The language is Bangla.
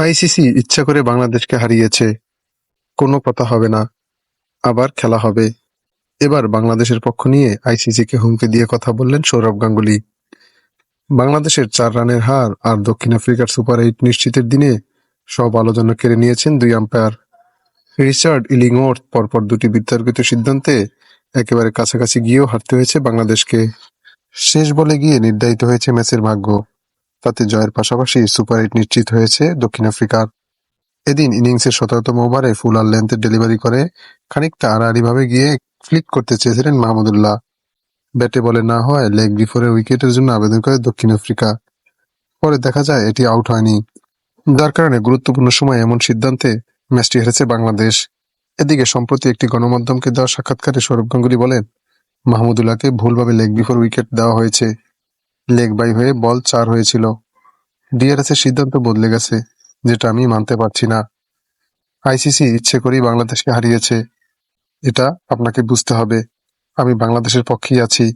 আইসিসি ইচ্ছা করে বাংলাদেশকে হারিয়েছে। কোনো কথা হবে না। আবার খেলা হবে। এবার বাংলাদেশের পক্ষ নিয়ে আইসিসিকে হুমকি দিয়ে কথা বললেন সৌরভ গাঙ্গুলি। বাংলাদেশের চার রানের হার আর দক্ষিণ আফ্রিকার সুপার এইট নিশ্চিতের দিনে সব আলোচনা কেড়ে নিয়েছেন দুই আম্পায়ার। রিচার্ড ইলিংওর্থ পরপর দুটি বিতর্কিত সিদ্ধান্তে একেবারে কাছাকাছি গিয়েও হারতে হয়েছে বাংলাদেশকে। শেষ বলে গিয়ে নির্ধারিত হয়েছে ম্যাচের ভাগ্য। তাতে জয়ের পাশাপাশি সুপার এইট নিশ্চিত হয়েছে দক্ষিণ আফ্রিকার। এদিন ইনিংসের শততম ওভারে ফুল আর লেন্থের ডেলিভারি করে খানিকটা আড়াআড়িভাবে গিয়ে ফ্লিক করতে চেয়েছিলেন মাহমুদুল্লাহ। ব্যাটে বলে না হয় লেগ বিফোরে উইকেটের জন্য আবেদন করে দক্ষিণ আফ্রিকা। পরে দেখা যায় এটি আউট হয়নি। যার কারণে গুরুত্বপূর্ণ সময় এমন সিদ্ধান্তে ম্যাচটি হেরেছে বাংলাদেশ। এদিকে সম্প্রতি একটি গণমাধ্যমকে দেওয়া সাক্ষাৎকারে সৌরভ গাঙ্গুলি বলেন, মাহমুদুল্লাহকে ভুলভাবে লেগ বিফোর উইকেট দেওয়া হয়েছে। লেগ বাই হয়ে বল চার হয়েছিল। ডিআরএস এর সিদ্ধান্ত বদলে গেছে, যেটা আমি মানতে পারছি না। আইসিসি ইচ্ছে করেই বাংলাদেশকে হারিয়েছে। এটা আপনাকে বুঝতে হবে। আমি বাংলাদেশের পক্ষেই আছি।